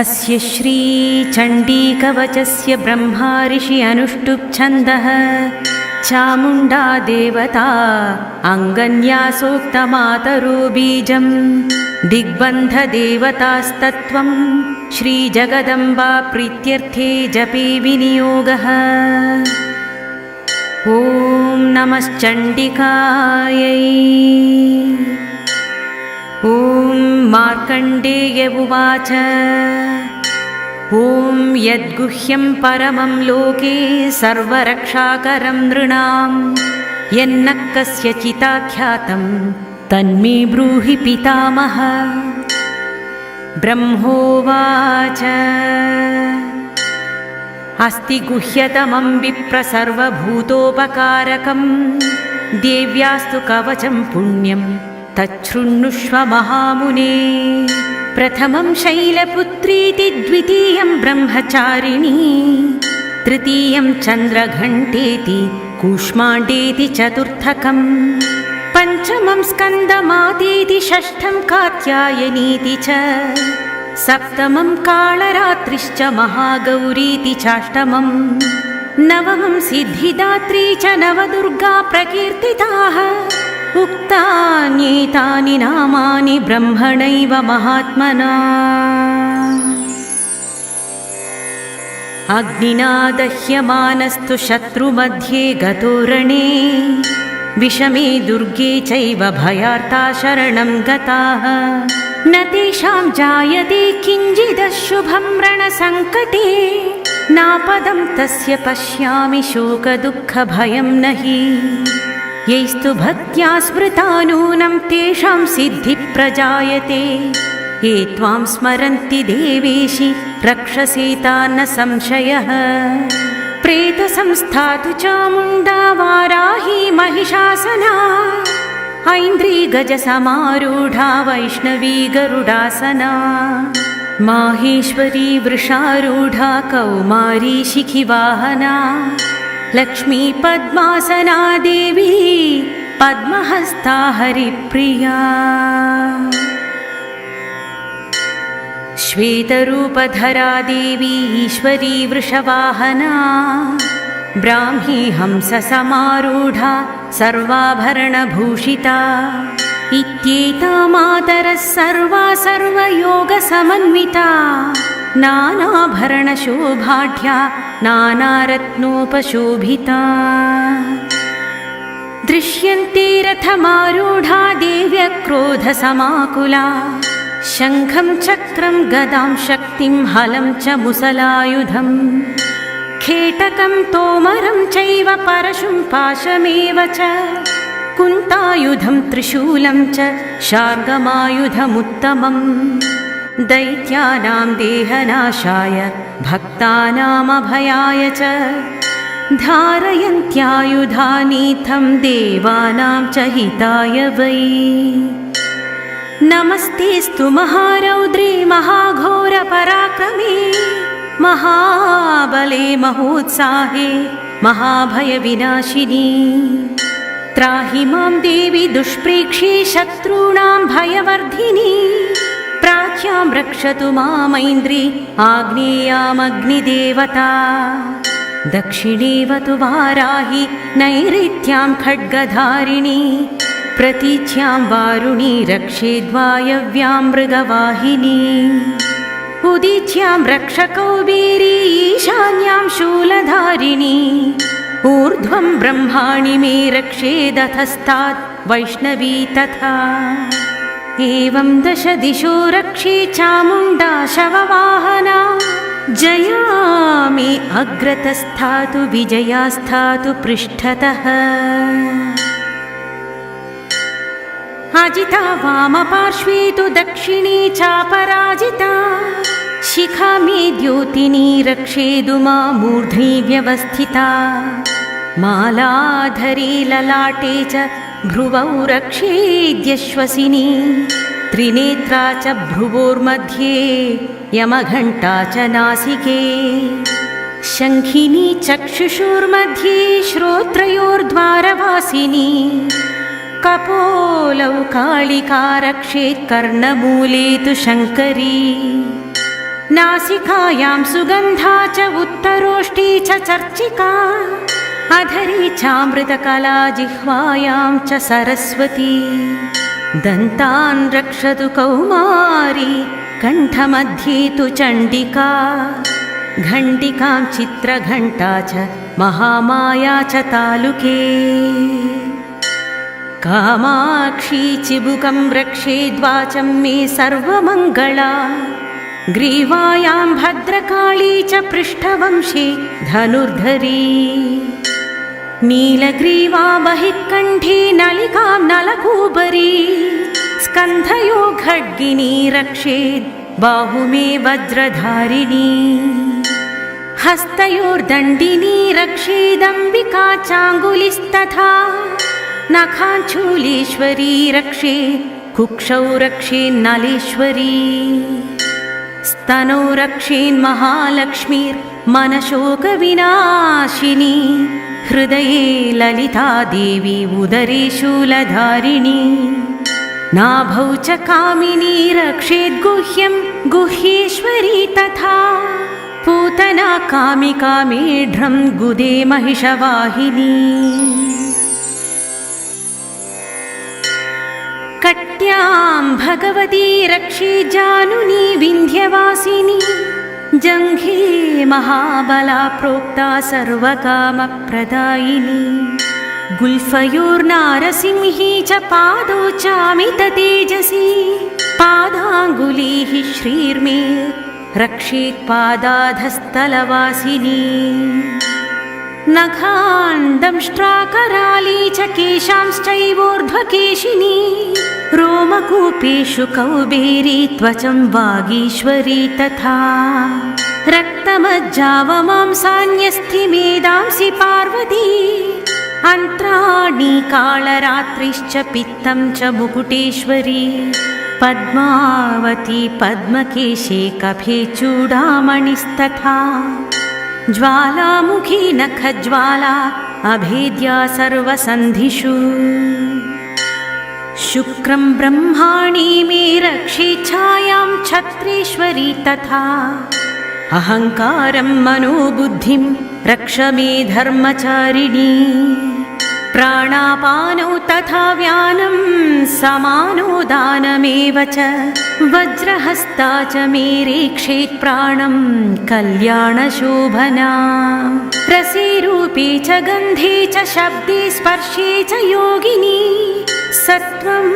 अस्य श्रीचण्डीकवचस्य ब्रह्मा ऋषि अनुष्टुप्छन्दः चामुण्डा देवता अङ्गन्यासोक्तमातरो बीजं दिग्बन्धदेवतास्तत्त्वं श्रीजगदम्बा प्रीत्यर्थे जपे विनियोगः। ॐ नमश्चण्डिकायै ॐ मार्कण्डेय उवाच ॐ यद्गुह्यं परमं लोके सर्वरक्षाकरं नृणां यन्न कस्यचिताख्यातं तन्मे ब्रूहि पितामह। ब्रह्मोवाच। अस्ति गुह्यतमं विप्रसर्वभूतोपकारकं देव्यास्तु कवचं पुण्यं तच्छृण्णुष्व महामुने प्रथमं शैलपुत्रीति द्वितीयं ब्रह्मचारिणी। तृतीयं चन्द्रघण्टेति कूष्माण्डेति चतुर्थकम्। पञ्चमं स्कन्दमातीति षष्ठं कात्यायनीति च। सप्तमं कालरात्रिश्च महागौरीति चाष्टमम्। नवमं सिद्धिदात्री च नवदुर्गा प्रकीर्तिताः उक्तान्येतानि नामानि ब्रह्मणैव महात्मना। अग्निना दह्यमानस्तु शत्रुमध्ये गतो रणे विषमे दुर्गे चैव भयार्ता शरणं गताः। न तेषां जायते किञ्चिदशुभं रणसङ्कटे नापदं तस्य पश्यामि शोकदुःखभयं न हि यैस्तु भक्त्या स्मृता नूनं तेषां सिद्धिप्रजायते ये त्वां स्मरन्ति देवेशि रक्षसेता न संशयः। प्रेतसंस्थातु चामुण्डा वाराही महिषासना। ऐन्द्री गजसमारूढा वैष्णवी गरुडासना। माहेश्वरी वृषारूढा कौमारी शिखिवाहना लक्ष्मी पद्मासना देवी पद्महस्ता हरिप्रिया। श्वेतरूपधरा देवी ईश्वरी वृषवाहना ब्राह्मी हंससमारूढा सर्वाभरणभूषिता। इत्येता मातरः सर्वा सर्वयोगसमन्विता नानाभरणशोभाढ्या नानारत्नोपशोभिता। दृश्यन्ते रथमारूढा देव्यक्रोधसमाकुला। शङ्खं चक्रं गदां शक्तिं हलं च मुसलायुधम् खेटकं तोमरं चैव परशुं पाशमेव च। कुन्तायुधं त्रिशूलं च शार्गमायुधमुत्तमम् दैत्यानां देहनाशाय भक्तानामभयाय च। धारयन्त्यायुधानीथं देवानां च हिताय वै। नमस्तेस्तु महारौद्रे महाघोरपराक्रमे। महाबले महोत्साहे महाभयविनाशिनी। त्राहि मां देवि दुष्प्रेक्षे शत्रूणां भयवर्धिनी प्राच्यां रक्षतु मामैन्द्री आग्नेयामग्निदेवता। दक्षिणेव तु वाराहि नैऋत्यां खड्गधारिणी। प्रतीच्यां वारुणी रक्षेद्वायव्यां मृगवाहिनी। उदीच्यां रक्षकौबेरी ईशान्यां शूलधारिणी। ऊर्ध्वं ब्रह्माणि मे रक्षेदथस्तात् वैष्णवी तथा एवं दश दिशो रक्षे चामुण्डा शववाहना। जया मे अग्रतस्थातु विजयास्थातु पृष्ठतः। अजिता वामपार्श्वे तु दक्षिणे चापराजिता। शिखा मे द्योतिनी रक्षेदु मा मूर्ध्नि व्यवस्थिता। मालाधरी ललाटे च भ्रुवौ रक्षेद्यश्वसिनी त्रिनेत्रा च भ्रुवोर्मध्ये यमघण्टा च नासिके। शङ्खिनी चक्षुषुर्मध्ये श्रोत्रयोर्द्वारवासिनी कपोलौ कालिका रक्षेत् कर्णमूले तु शङ्करी। नासिकायां सुगन्धा च उत्तरोष्ठी च चर्चिका अधरी चामृतकला जिह्वायां च सरस्वती। दन्तान् रक्षतु कौमारी कण्ठमध्ये तु चण्डिका। घण्टिकां चित्रघण्टा च महामाया च तालुके। कामाक्षी चिबुकं रक्षेद्वाचं मे सर्वमङ्गला। ग्रीवायां भद्रकाली च पृष्ठवंशे धनुर्धरी नीलग्रीवा बहिःकण्ठे नलिकां नलकूबरी स्कन्धयो खड्गिनी रक्षेद् बाहुमे वज्रधारिणी हस्तयोर्दण्डिनी रक्षेदम्बिका चाङ्गुलिस्तथा नखाञ्चूलेश्वरी रक्षे कुक्षौ रक्षेन्नलेश्वरी स्तनौ रक्षेन्महालक्ष्मीर्मनशोकविनाशिनी हृदये ललिता देवी उदरे शूलधारिणी। नाभौ च कामिनी रक्षेद्गुह्यं गुह्येश्वरी तथा। पूतना कामिका मेढ्रं गुदे महिषवाहिनी। कट्यां भगवती रक्षे जानुनी विन्ध्यवासिनी जङ्घे महाबला प्रोक्ता सर्वकामप्रदायिनी गुल्फयोर्नारसिंही च पादौ चामिततेजसी पादाङ्गुलीः श्रीर्मे रक्षेत् नखाण्डंष्ट्राकराली च केशांश्चैवोर्ध्वकेशिनी। रोमकूपेषु कौबेरी त्वचं वागीश्वरी तथा। रक्तमज्जावमांसान्यस्थि मेदांसि पार्वती। अन्त्राणि कालरात्रिश्च पित्तं च मुकुटेश्वरी। पद्मावती पद्मकेशे कफे चूडामणिस्तथा ज्वालामुखी नखज्वाला अभेद्या सर्वसन्धिषु। शुक्रं ब्रह्माणि मे रक्षेच्छायां छत्रेश्वरी तथा। अहङ्कारं मनोबुद्धिं रक्ष मे धर्मचारिणी प्राणापानौ तथा व्यानं समानो दानमेव च। वज्रहस्ता च मे रेक्षेत् प्राणं कल्याणशोभना। रसे रूपे च गन्धे च शब्दे स्पर्शे च योगिनी। सत्त्वं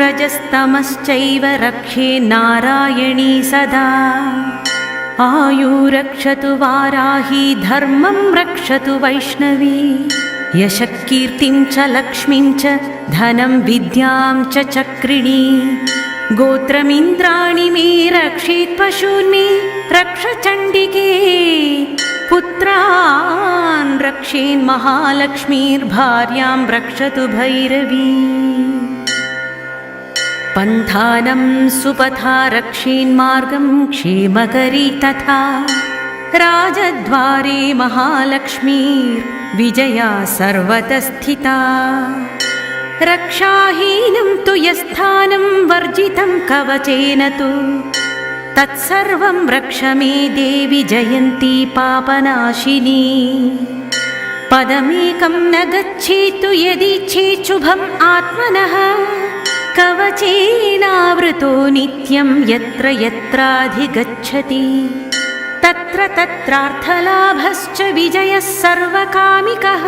रजस्तमश्चैव रक्षे नारायणी सदा। आयु रक्षतु वाराही धर्मं रक्षतु वैष्णवी यशकीर्तिं च लक्ष्मीं च धनं विद्यां च चक्रिणी गोत्रमिन्द्राणि मे रक्षेत् पशून्मे रक्ष चण्डिके पुत्रान् रक्षेन्महालक्ष्मीर्भार्यां रक्षतु भैरवी। पन्थानं सुपथा रक्षेन्मार्गं क्षेमकरी तथा राजद्वारे महालक्ष्मीर्विजया सर्वतस्थिता रक्षाहीनं तु यस्थानं वर्जितं कवचेन तु तत्सर्वं रक्ष मे देवि जयन्ती पापनाशिनी पदमेकं न गच्छेतु यदिच्छेच्छुभम् आत्मनः कवचेनावृतो नित्यं यत्र यत्राधिगच्छति तत्र तत्रार्थलाभश्च विजयः सर्वकामिकः।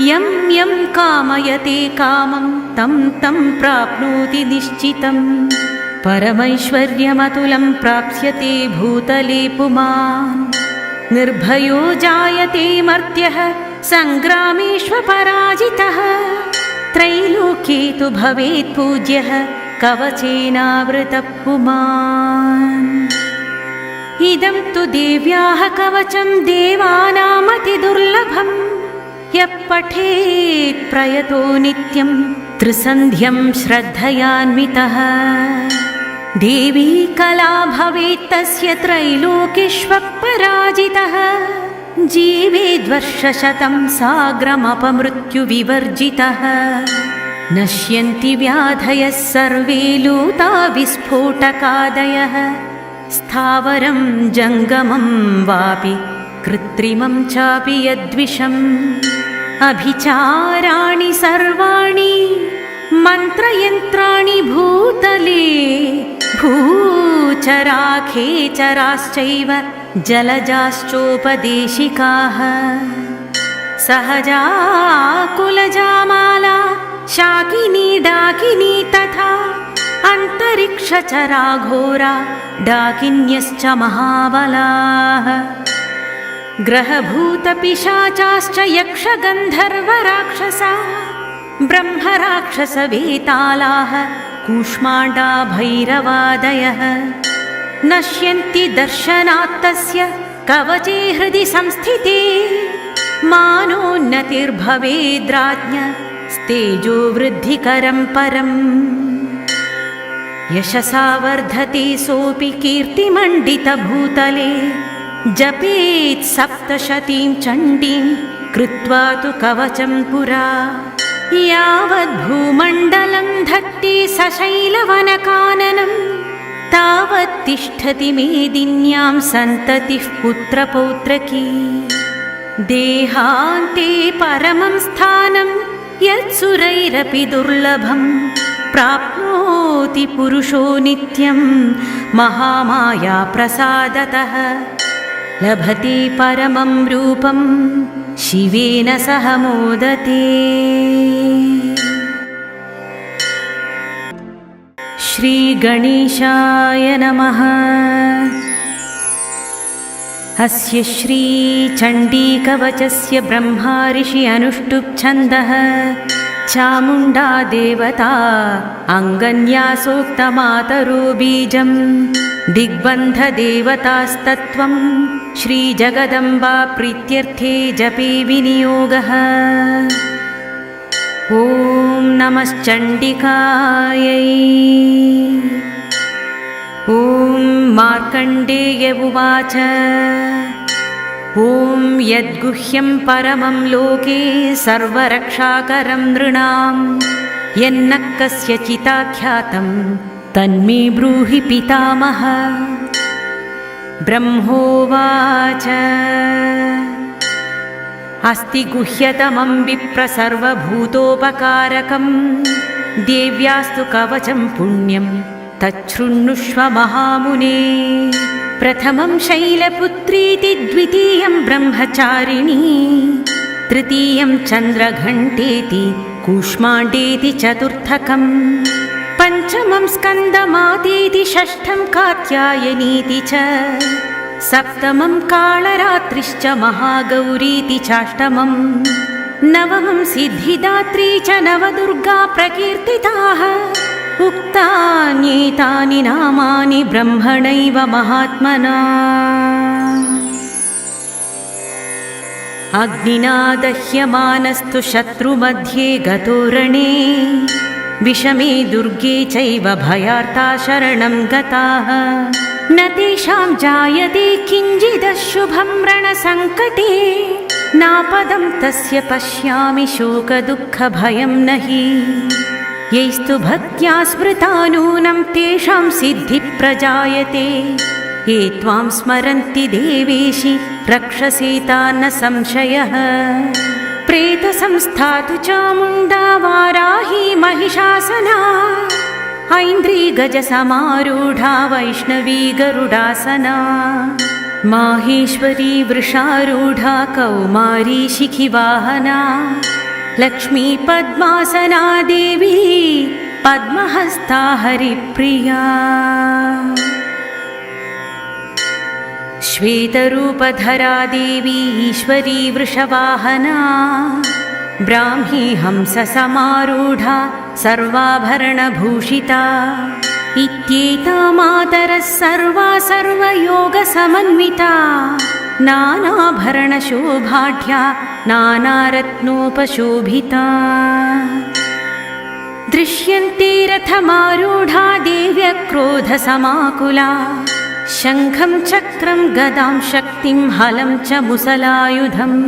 यं यं कामयते कामं तं तं प्राप्नोति निश्चितम्। परमैश्वर्यमतुलं प्राप्स्यते भूतले पुमान्। निर्भयो जायते मर्त्यः सङ्ग्रामेष्वपराजितः त्रैलोक्ये तु भवेत् पूज्यः कवचेनावृतः पुमान् इदं तु देव्याः कवचं देवानामतिदुर्लभम्। यः पठेत् प्रयतो नित्यं त्रिसन्ध्यं श्रद्धयान्वितः। देवी कला भवेत् तस्य त्रैलोकेष्वपराजितः जीवेद्वर्षशतं साग्रमपमृत्युविवर्जितः। नश्यन्ति व्याधयः सर्वे लूता विस्फोटकादयः स्थावरं जङ्गमं वापि कृत्रिमं चापि यद्विषम् अभिचाराणि सर्वाणि मन्त्रयन्त्राणि भूतले भूचराखेचराश्चैव जलजाश्चोपदेशिकाः सहजा कुलजामाला शाकिनी डाकिनी तथा अन्तरिक्षचराघोरा डाकिन्यश्च महाबलाः। ग्रहभूतपिशाचाश्च यक्षगन्धर्वराक्षसा ब्रह्मराक्षसवेतालाः कूष्माण्डा भैरवादयः नश्यन्ति दर्शनात्तस्य कवचे हृदि संस्थिते मानोन्नतिर्भवेद्राज्ञ स्तेजो वृद्धिकरं परम् यशसा वर्धते सोऽपि कीर्तिमण्डितभूतले जपेत् सप्तशतीं चण्डीं कृत्वा तु कवचं पुरा यावद्भूमण्डलं धत्ते सशैलवनकाननं तावत् तिष्ठति मेदिन्यां सन्ततिः पुत्रपौत्रकी देहान्ते परमं स्थानं यत्सुरैरपि दुर्लभं प्राप्नोति पुरुषो नित्यं महामायाप्रसादतः लभते परमं रूपं शिवेन सह मोदते। श्रीगणेशाय नमः। अस्य श्रीचण्डीकवचस्य ब्रह्माऋषि अनुष्टुप्छन्दः चामुण्डा देवता अङ्गन्यासोक्तमातरो बीजं दिग्बन्धदेवतास्तत्त्वं श्रीजगदम्बा प्रीत्यर्थे जपे विनियोगः। ॐ नमश्चण्डिकायै। ॐ मार्कण्डेय उवाच ॐ यद्गुह्यं परमं लोके सर्वरक्षाकरं नृणां यन्न कस्यचिताख्यातं तन्मे ब्रूहि पितामह। ब्रह्मोवाच। अस्ति गुह्यतमं विप्र सर्वभूतोपकारकं देव्यास्तु कवचं पुण्यं तच्छृण्णुष्व महामुने प्रथमं शैलपुत्रीति द्वितीयं ब्रह्मचारिणी तृतीयं चन्द्रघण्टेति कूष्माण्डेति चतुर्थकम् पञ्चमं स्कन्दमातेति षष्ठं कात्यायनीति च सप्तमं कालरात्रिश्च महागौरीति चाष्टमम् नवमं सिद्धिदात्री च नवदुर्गा प्रकीर्तिताः उक्तान्येतानि नामानि ब्रह्मणैव महात्मना। अग्निना दह्यमानस्तु शत्रुमध्ये गतो रणे। विषमे दुर्गे चैव भयार्ता शरणं गताः। न तेषां जायते किञ्चिदशुभं रणसङ्कटे। नापदं तस्य पश्यामि शोकदुःखभयं न हि यैस्तु भक्त्या स्मृता नूनं तेषां सिद्धिप्रजायते ये त्वां स्मरन्ति देवेशि रक्षसेता न संशयः। प्रेतसंस्थातु चामुण्डा वाराही महिषासना। ऐन्द्री गजसमारूढा वैष्णवी गरुडासना। माहेश्वरी वृषारूढा कौमारी शिखिवाहना लक्ष्मी पद्मासना देवी पद्महस्ता हरिप्रिया। श्वेतरूपधरा देवी ईश्वरी वृषवाहना ब्राह्मी हंससमारूढा सर्वाभरणभूषिता। इत्येता मातरः सर्वा सर्वयोगसमन्विता नानाभरणशोभाढ्या नानारत्नोपशोभिता। दृश्यन्ते रथमारूढा देव्यक्रोधसमाकुला शङ्खं चक्रं गदां शक्तिं हलं च मुसलायुधम्।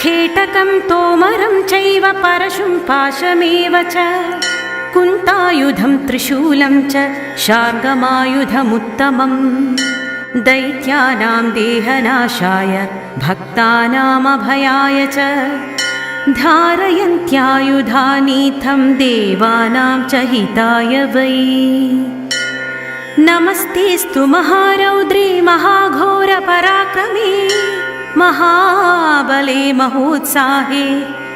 खेटकं तोमरं चैव परशुं पाशमेव च कुन्तायुधं त्रिशूलं च शार्गमायुधमुत्तमम् दैत्यानां देहनाशाय भक्तानामभयाय च। धारयन्त्यायुधानीथं देवानां च हिताय वै। नमस्तेऽस्तु महारौद्रे महाघोरपराक्रमे महाबले महोत्साहे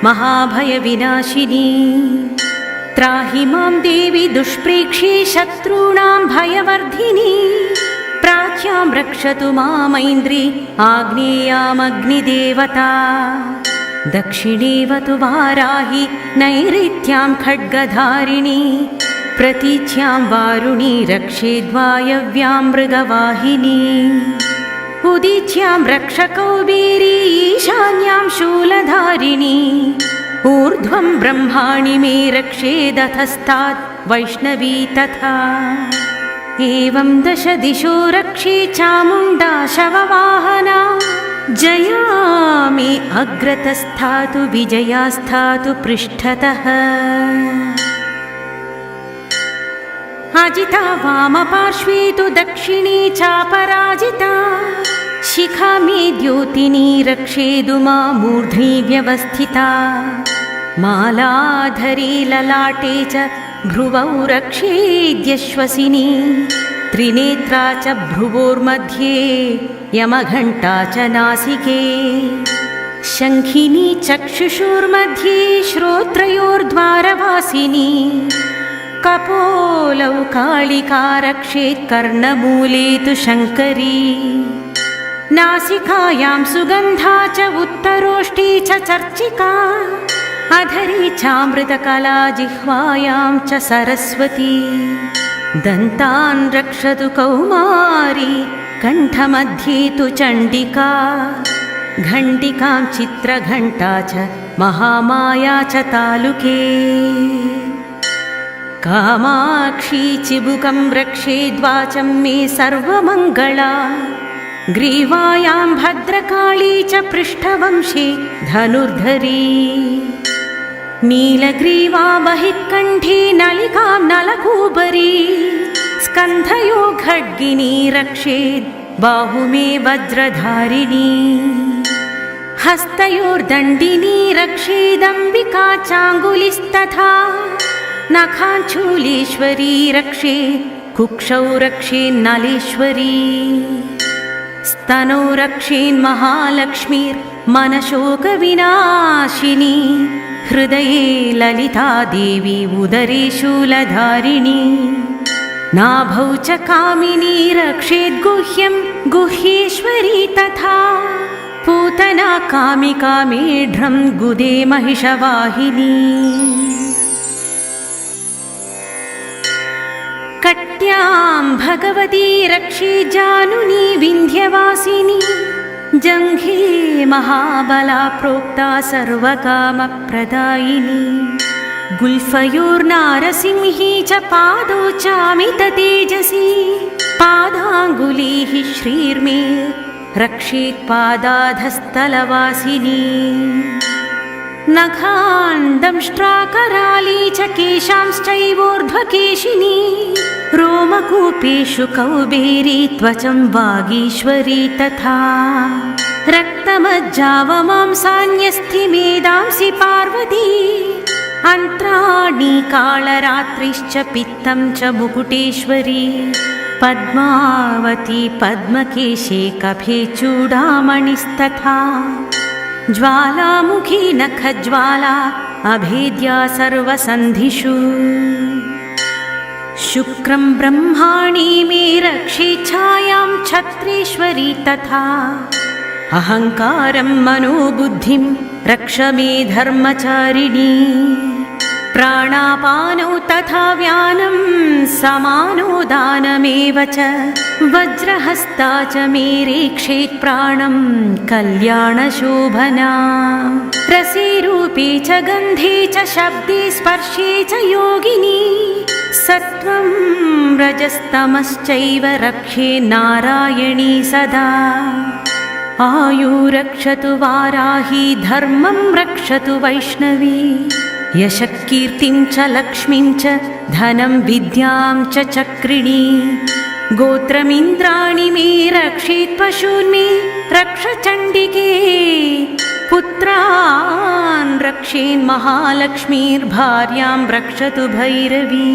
महाभयविनाशिनी त्राहि मां देवि दुष्प्रेक्षे शत्रूणां भयवर्धिनी प्राच्यां रक्षतु मामैन्द्री आग्नेयामग्निदेवता। दक्षिणेव तु वाराहि नैऋत्यां खड्गधारिणी। प्रतीच्यां वारुणी रक्षेद्वायव्यां मृगवाहिनी। उदीच्यां रक्षकौबेरी ईशान्यां शूलधारिणी। ऊर्ध्वं ब्रह्माणि मे रक्षेदथस्तात् वैष्णवी तथा एवं दश दिशो रक्षे चामुण्डा शववाहना। जया मे अग्रतस्थातु विजयास्थातु पृष्ठतः। अजिता वामपार्श्वे तु दक्षिणे चापराजिता। शिखा मे द्योतिनी रक्षेदु मा मूर्ध्नि व्यवस्थिता। मालाधरी ललाटे च भ्रुवौ रक्षेद्यश्वसिनी त्रिनेत्रा च भ्रुवोर्मध्ये यमघण्टा च नासिके। शङ्खिनी चक्षुषुर्मध्ये श्रोत्रयोर्द्वारवासिनी। कपोलौ कालिका रक्षेत् कर्णमूले तु शङ्करी। नासिकायां सुगन्धा च उत्तरोष्ठी च चर्चिका अधरी चामृतकला जिह्वायां च सरस्वती। दन्तान् रक्षतु कौमारी कण्ठमध्ये तु चण्डिका। घण्टिकां चित्रघण्टा च महामाया च तालुके। कामाक्षी चिबुकं रक्षेद्वाचं मे सर्वमङ्गला। ग्रीवायां भद्रकाली च पृष्ठवंशे धनुर्धरी नीलग्रीवा बहिः कण्ठे नलिकां नलकूबरी स्कन्धयो खड्गिनी रक्षेद् बाहुमे वज्रधारिणी हस्तयोर्दण्डिनी रक्षेदम्बिका चाङ्गुलिस्तथा नखाञ्चूलीश्वरी रक्षे कुक्षौ रक्षेन्नलेश्वरी स्तनौ रक्षेन्महालक्ष्मीर्मनशोकविनाशिनी हृदये ललिता देवी उदरे शूलधारिणी। नाभौ च कामिनी रक्षेद्गुह्यं गुह्येश्वरी तथा। पूतना कामिका मेढ्रं गुदे महिषवाहिनी। कट्यां भगवती रक्षे जानुनी विन्ध्यवासिनी जङ्घे महाबला प्रोक्ता सर्वकामप्रदायिनी गुल्फयोर्नारसिंही च पादौ चामिततेजसी पादाङ्गुलीः श्रीर्मे रक्षेत्पादाधस्तलवासिनी नखाण्डंष्ट्राकराली च केशांश्चैवोर्ध्वकेशिनी। रोमकूपेषु कौबेरी त्वचं वागीश्वरी तथा। रक्तमज्जावमांसान्यस्थि मेदांसि पार्वती। अन्त्राणि कालरात्रिश्च पित्तं च मुकुटेश्वरी। पद्मावती पद्मकेशे कफे चूडामणिस्तथा ज्वालामुखी नखज्वाला अभेद्या सर्वसन्धिषु। शुक्रं ब्रह्माणि मे रक्षे छायां छत्रेश्वरी तथा। अहङ्कारं मनोबुद्धिं रक्ष मे धर्मचारिणी प्राणापानौ तथा व्यानं समानो दानमेव च वज्रहस्ता च मे रेक्षेत् प्राणं कल्याणशोभना। रसीरूपे च गन्धे च शब्दे स्पर्शे च योगिनी सत्त्वं रजस्तमश्चैव रक्षे नारायणी सदा। आयु रक्षतु वाराही धर्मं रक्षतु वैष्णवी यशकीर्तिं च लक्ष्मीं च धनं विद्यां च चक्रिणी गोत्रमिन्द्राणि मे रक्षेत् पशून्मे रक्ष चण्डिके पुत्रान् रक्षेन्महालक्ष्मीर्भार्यां रक्षतु भैरवी।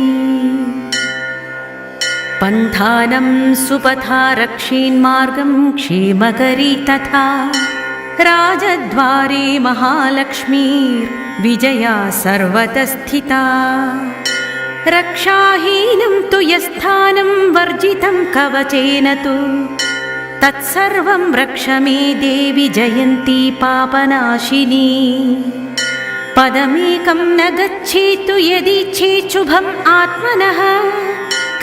पन्थानं सुपथा रक्षेन्मार्गं क्षेमकरी तथा राजद्वारे महालक्ष्मीर्विजया सर्वतः स्थिता रक्षाहीनं तु यस्थानं वर्जितं कवचेन तु तत्सर्वं रक्ष मे देवि जयन्ती पापनाशिनी पदमेकं न गच्छेतु यदि चेच्छुभम् आत्मनः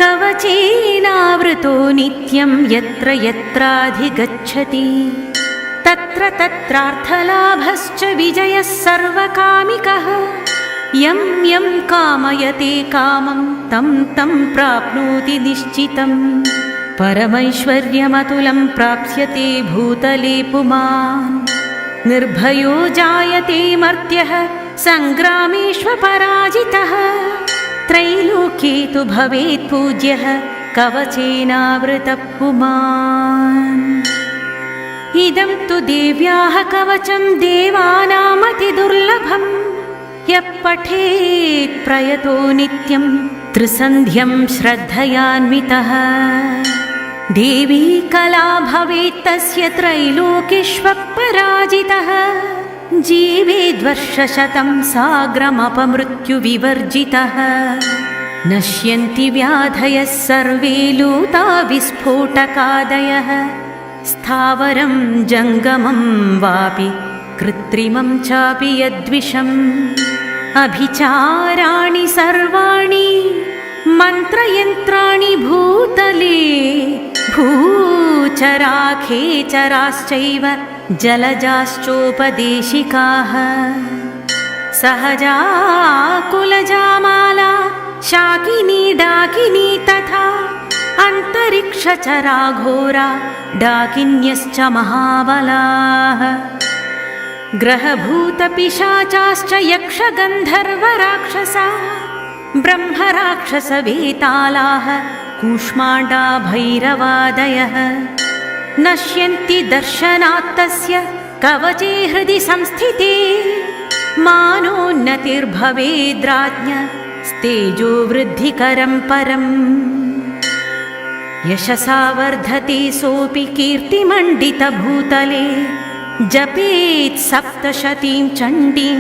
कवचेनावृतो नित्यं यत्र यत्राधिगच्छति तत्र तत्रार्थलाभश्च विजयः सर्वकामिकः। यं यं कामयते कामं तं तं प्राप्नोति निश्चितम् परमैश्वर्यमतुलं प्राप्स्यते भूतले पुमान्। निर्भयो जायते मर्त्यः सङ्ग्रामेष्वपराजितः त्रैलोक्ये तु भवेत् पूज्यः कवचेनावृतः पुमान् इदं तु देव्याः कवचं देवानामतिदुर्लभम् यः पठेत् प्रयतो नित्यं त्रिसन्ध्यं श्रद्धयान्वितः। देवी कला भवेत् तस्य त्रैलोकेष्वपराजितः जीवेद्वर्षशतं साग्रमपमृत्युविवर्जितः। नश्यन्ति व्याधयः सर्वे लूता विस्फोटकादयः स्थावरं जङ्गमं वापि कृत्रिमं चापि यद्विषम् अभिचाराणि सर्वाणि मन्त्रयन्त्राणि भूतले भूचराखेचराश्चैव जलजाश्चोपदेशिकाः सहजा कुलजामाला शाकिनी डाकिनी तथा अन्तरिक्षचरा घोरा डाकिन्यश्च महाबलाः। ग्रहभूतपिशाचाश्च यक्षगन्धर्वराक्षसा ब्रह्मराक्षसवेतालाः कूष्माण्डा भैरवादयः नश्यन्ति दर्शनात्तस्य कवचे हृदि संस्थिते। मानोन्नतिर्भवेद्राज्ञ स्तेजो वृद्धिकरं परम् यशसा वर्धते सोऽपि कीर्तिमण्डितभूतले जपेत् सप्तशतीं चण्डीं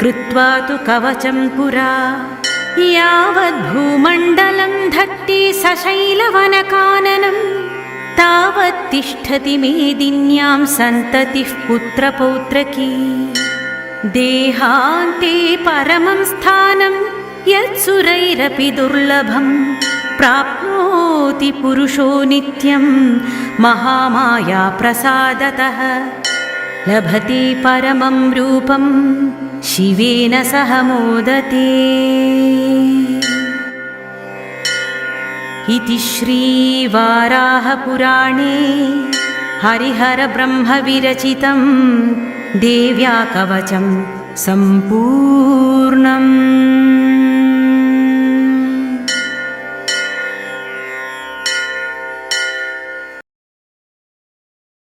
कृत्वा तु कवचं पुरा यावद्भूमण्डलं धत्ते सशैलवनकाननं तावत् तिष्ठति मेदिन्यां सन्ततिः पुत्रपौत्रकी देहान्ते परमं स्थानं यत्सुरैरपि दुर्लभं प्राप्नोति पुरुषो नित्यं महामाया प्रसादतः। लभते परमं रूपं शिवेन सह मोदते। इति श्रीवाराहपुराणे हरिहरब्रह्मविरचितं देव्या कवचं सम्पूर्णम्